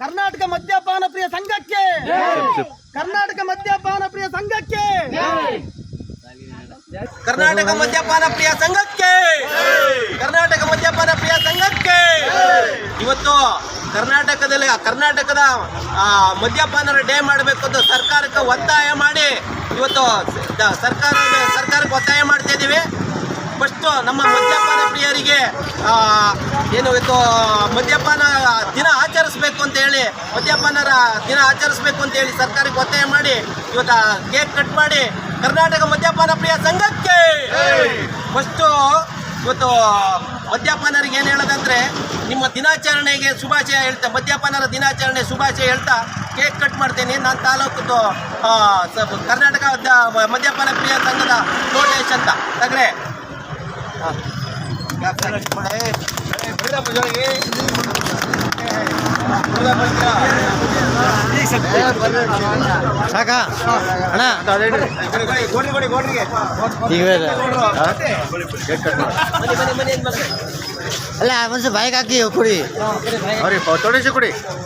ಕರ್ನಾಟಕ ಮದ್ಯಪಾನ ಪ್ರಿಯ ಸಂಘಕ್ಕೆ. ಕರ್ನಾಟಕ ಮದ್ಯಪಾನ ಪ್ರಿಯ ಸಂಘಕ್ಕೆ. ಕರ್ನಾಟಕ ಮದ್ಯಪಾನ ಪ್ರಿಯ ಸಂಘಕ್ಕೆ. ಕರ್ನಾಟಕ ಮದ್ಯಪಾನ ಪ್ರಿಯ ಸಂಘಕ್ಕೆ. ಇವತ್ತು ಕರ್ನಾಟಕದಲ್ಲಿ ಕರ್ನಾಟಕದ ಆ, ಮದ್ಯಪಾನರ ಡೇ ಮಾಡಬೇಕು ಅಂತ ಸರ್ಕಾರಕ್ಕೆ ಒತ್ತಾಯ ಮಾಡಿ ಇವತ್ತು ಸರ್ಕಾರ ಸರ್ಕಾರಕ್ಕೆ ಒತ್ತಾಯ ಮಾಡ್ತಾ ಇದ್ದೀವಿ. ಫಸ್ಟು ನಮ್ಮ ಮದ್ಯಪಾನ ಪ್ರಿಯರಿಗೆ ಏನು ಇವತ್ತು ಮದ್ಯಪಾನ ದಿನ ಆಚರಿಸ್ಬೇಕು ಅಂತ ಹೇಳಿ ಮದ್ಯಪಾನರ ದಿನ ಆಚರಿಸಬೇಕು ಅಂತ ಹೇಳಿ ಸರ್ಕಾರಕ್ಕೆ ಒತ್ತಾಯ ಮಾಡಿ ಇವತ್ತು ಕೇಕ್ ಕಟ್ ಮಾಡಿ ಕರ್ನಾಟಕ ಮದ್ಯಪಾನ ಪ್ರಿಯ ಸಂಘಕ್ಕೆ ಫಸ್ಟು ಇವತ್ತು ಮದ್ಯಪಾನರಿಗೆ ಏನು ಹೇಳೋದಂದ್ರೆ ನಿಮ್ಮ ದಿನಾಚರಣೆಗೆ ಶುಭಾಶಯ ಹೇಳ್ತಾ ಮದ್ಯಪಾನರ ದಿನಾಚರಣೆ ಶುಭಾಶಯ ಹೇಳ್ತಾ ಕೇಕ್ ಕಟ್ ಮಾಡ್ತೇನೆ. ನಾನು ತಾಲೂಕು ಕರ್ನಾಟಕ ಮದ್ಯಪಾನ ಪ್ರಿಯ ಸಂಘದ ಕೋಟೇಶ್ ಅಂತ. ತಗ್ರೆ ಸಾಕ? ಅಣ್ಣ. ಅಲ್ಲ ಒಂದ್ಸಲ ಬಾಯಿಗೆ ಹಾಕಿ ಕುಡಿ. ಅವ್ರಿಗೆ ತೊಡಿಸಿ ಕೊಡಿ.